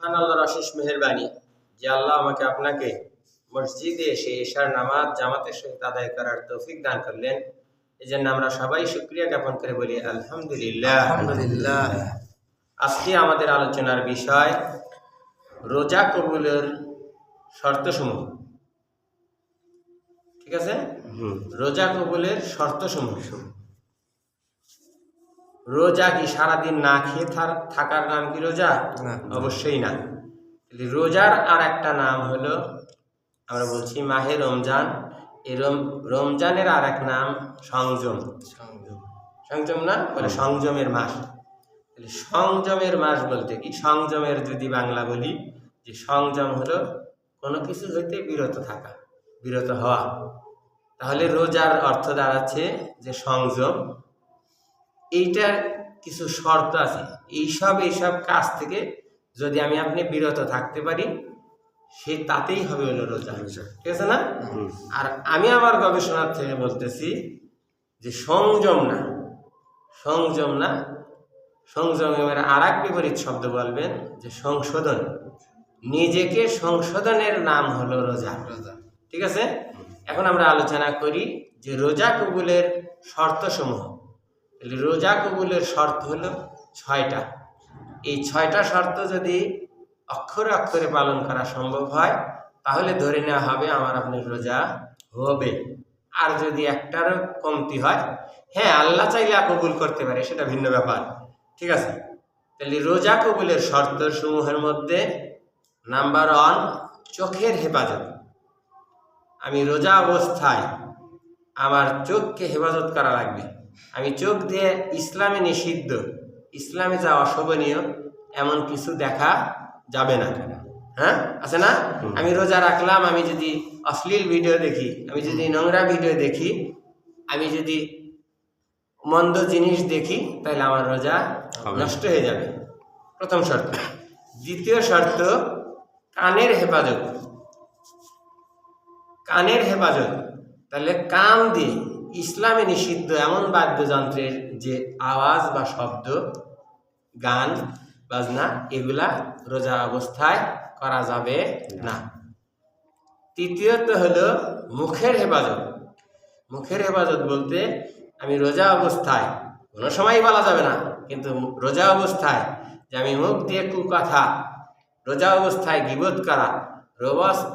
মহান আল্লাহর অশেষ মেহেরবানি যে আল্লাহ আমাকে আপনাকে মসজিদে এসে এশার নামাজ জামাতের সহিত আদায় করার তৌফিক দান করলেন। এই জন্য আমরা সবাই শুক্রিয়া জ্ঞাপন করে বলি আলহামদুলিল্লাহ। আলহামদুলিল্লাহ। আজকে আমাদের আলোচনার বিষয় রোজা কবুলের শর্তসমূহ। ঠিক আছে? রোজা কবুলের শর্তসমূহ। রোজা কি সারাদিন না খেয়ে থাকার নাম কি রোজা? অবশ্যই না। রোজার আর একটা নাম হলো আমরা বলছি মাহে রমজান। এই রমজানের আর এক নাম সংযম। সংযম। সংযম না? বলে সংযমের মাস। সংযমের মাস বলতে কি? সংযমের যদি বাংলা বলি যে সংযম হলো কোনো কিছু হইতে বিরত থাকা বিরত হওয়া। তাহলে রোজার অর্থ দাঁড়াচ্ছে যে সংযম। এইটার কিছু শর্ত আছে। এইসব এইসব কাজ থেকে যদি আমি আপনি বিরত থাকতে পারি সে তাতেই হবে হলো রোজা ঠিক আছে না? আর আমি আমার গবেষণার থেকে বলতেছি যে সংযম না সংযম না সংযমের আর এক বিপরীত শব্দ বলবেন যে সংশোধন। নিজেকে সংশোধনের নাম হলো রোজা। রোজা। ঠিক আছে? এখন আমরা আলোচনা করি যে রোজা কবুলের শর্তসমূহ। রোজা কবুলের শর্ত হলো ছয়টা। এই ছয়টা শর্ত যদি অক্ষরে অক্ষরে পালন করা সম্ভব হয়, তাহলে ধরে নেওয়া হবে আমার আপনার রোজা হবে। আর যদি একটারও কমতি হয় হ্যাঁ আল্লাহ চাইলে কবুল করতে পারে, সেটা ভিন্ন ব্যাপার। ঠিক আছে? তাহলে রোজা কবুলের শর্ত সমূহের মধ্যে নাম্বার ওয়ান, চোখের হেফাজত। আমি রোজা অবস্থায় আমার চোখকে হেফাজত করা লাগবে। আমি চোখ দিয়ে ইসলামে নিষিদ্ধ। ইসলামে যা অশোভনীয় এমন কিছু দেখা যাবে না। হ্যাঁ? আছে না? আমি রোজা রাখলাম আমি যদি অশ্লীল ভিডিও দেখি আমি যদি নোংরা ভিডিও দেখি আমি যদি মন্দ জিনিস দেখি তাহলে আমার রোজা নষ্ট হয়ে যাবে। প্রথম শর্ত। দ্বিতীয় শর্ত কানের হেফাজত। কানের হেফাজত। তাহলে কান দিয়ে ইসলামে নিষিদ্ধ এমন বাদ্যযন্ত্রের যে আওয়াজ বা শব্দ, গান, বাজনা, এগুলা রোজা অবস্থায় করা যাবে না। তৃতীয়ত হলো মুখের হেফাজত। মুখের হেফাজত বলতে আমি রোজা অবস্থায়, কোনো সময় বলা যাবে না, কিন্তু রোজা অবস্থায় যে আমি মুখ দিয়ে কুকথা, রোজা অবস্থায় গিবোধ করা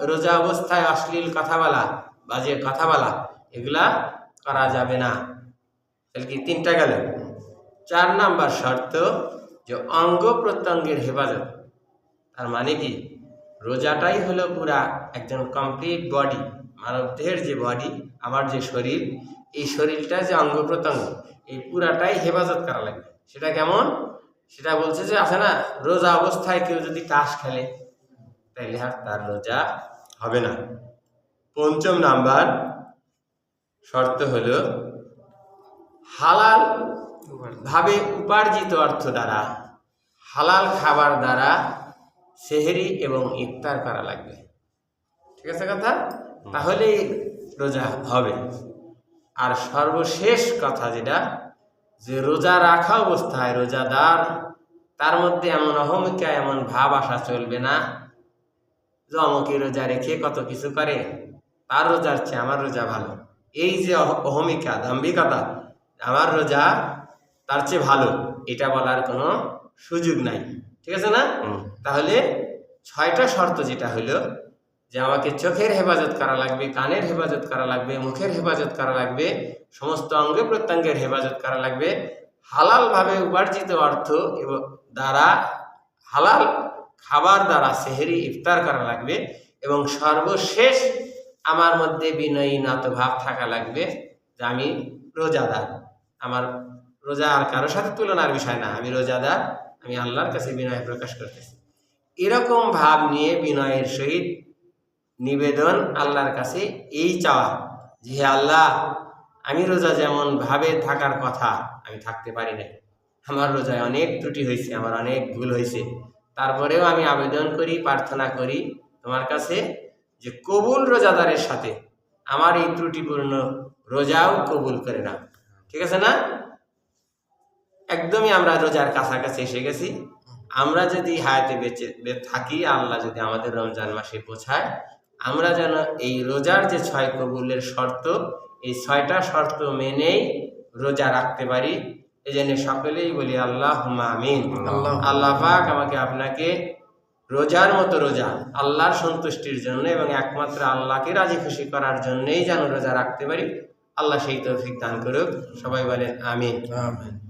রোজা অবস্থায় অশ্লীল কথা বলা, বাজে কথা বলা, এগুলা করা যাবে না। তাহলে কি তিনটা গেল? চার নাম্বার শর্ত যে অঙ্গ প্রত্যঙ্গের হেফাজত। তার মানে কি? রোজাটাই হলো পুরা একজন কমপ্লিট বডি মানবদেহের যে বডি আমার যে শরীর, এই শরীরটা যে অঙ্গ প্রত্যঙ্গ, এই পুরাটাই হেফাজত করা লাগবে। সেটা কেমন? সেটা বলছে যে আছে না, রোজা অবস্থায় কেউ যদি তাস খেলে, তাইলে আর তার রোজা হবে না। পঞ্চম নাম্বার শর্ত হলো হালাল ভাবে উপার্জিত অর্থ দ্বারা, হালাল খাবার দ্বারা সেহেরি এবং ইফতার করা লাগবে। ঠিক আছে কথা? তাহলে রোজা হবে। আর সর্বশেষ কথা যেটা, যে রোজা রাখা অবস্থায় রোজাদার, তার মধ্যে এমন অহমিকা এমন ভাব আসা চলবে না যে অমুকে রোজা রেখে কত কিছু করে। তার রোজার চেয়ে আমার রোজা ভালো। এই যে অহ- অহমিকা দাম্ভিকতা আমার রোজা তার চেয়ে ভালো এটা বলার কোনো সুযোগ নাই। ঠিক আছে না? তাহলে ছয়টা শর্ত যেটা হলো যে আমাকে চোখের হেফাজত করা লাগবে কানের হেফাজত করা লাগবে মুখের হেফাজত করা লাগবে সমস্ত অঙ্গ প্রত্যঙ্গের হেফাজত করা লাগবে। হালালভাবে উপার্জিত অর্থ এবং দ্বারা হালাল খাবার দ্বারা সেহেরি ইফতার করা লাগবে এবং সর্বশেষ আমার মধ্যে বিনয়ী নত ভাব থাকা লাগবে যে আমি রোজাদার। আমার রোজা আর কারোর সাথে তুলনার বিষয় না, আমি রোজাদার, আমি আল্লাহর কাছে বিনয় প্রকাশ করতেছি। এরকম ভাব নিয়ে বিনয়ের সহিত নিবেদন আল্লাহর কাছে এই চাওয়া যে আল্লাহ, আমি রোজা যেমন ভাবে থাকার কথা, আমি থাকতে পারি নাই। আমার রোজায় অনেক ত্রুটি হয়েছে আমার অনেক ভুল হয়েছে তারপরেও আমি আবেদন করি, প্রার্থনা করি, তোমার কাছে যে কবুল রোজাদারের সাথে আমার এই ত্রুটিপূর্ণ রোজাও কবুল করে না ঠিক আছে না? একদমই আমরা রোজার কাছাকাছি এসে গেছি। আমরা যদি হায়াতে বেঁচে থাকি আল্লাহ যদি আমাদের রমজান মাসে পৌঁছায় আমরা যেন এই রোজার যে ছয় কবুলের শর্ত এই ছয়টা শর্ত মেনেই রোজা রাখতে পারি এই জন্য সকলেই বলি আল্লাহ আমিন। আল্লাহ পাক আমাকে আপনাকে রোজার মতো রোজা, আল্লাহর সন্তুষ্টির জন্য এবং একমাত্র আল্লাহকে রাজি খুশি করার জন্যই যেন রোজা রাখতে পারি। আল্লাহ সেই তৌফিক দান করুক। সবাই বলেন, আমিন। আমিন।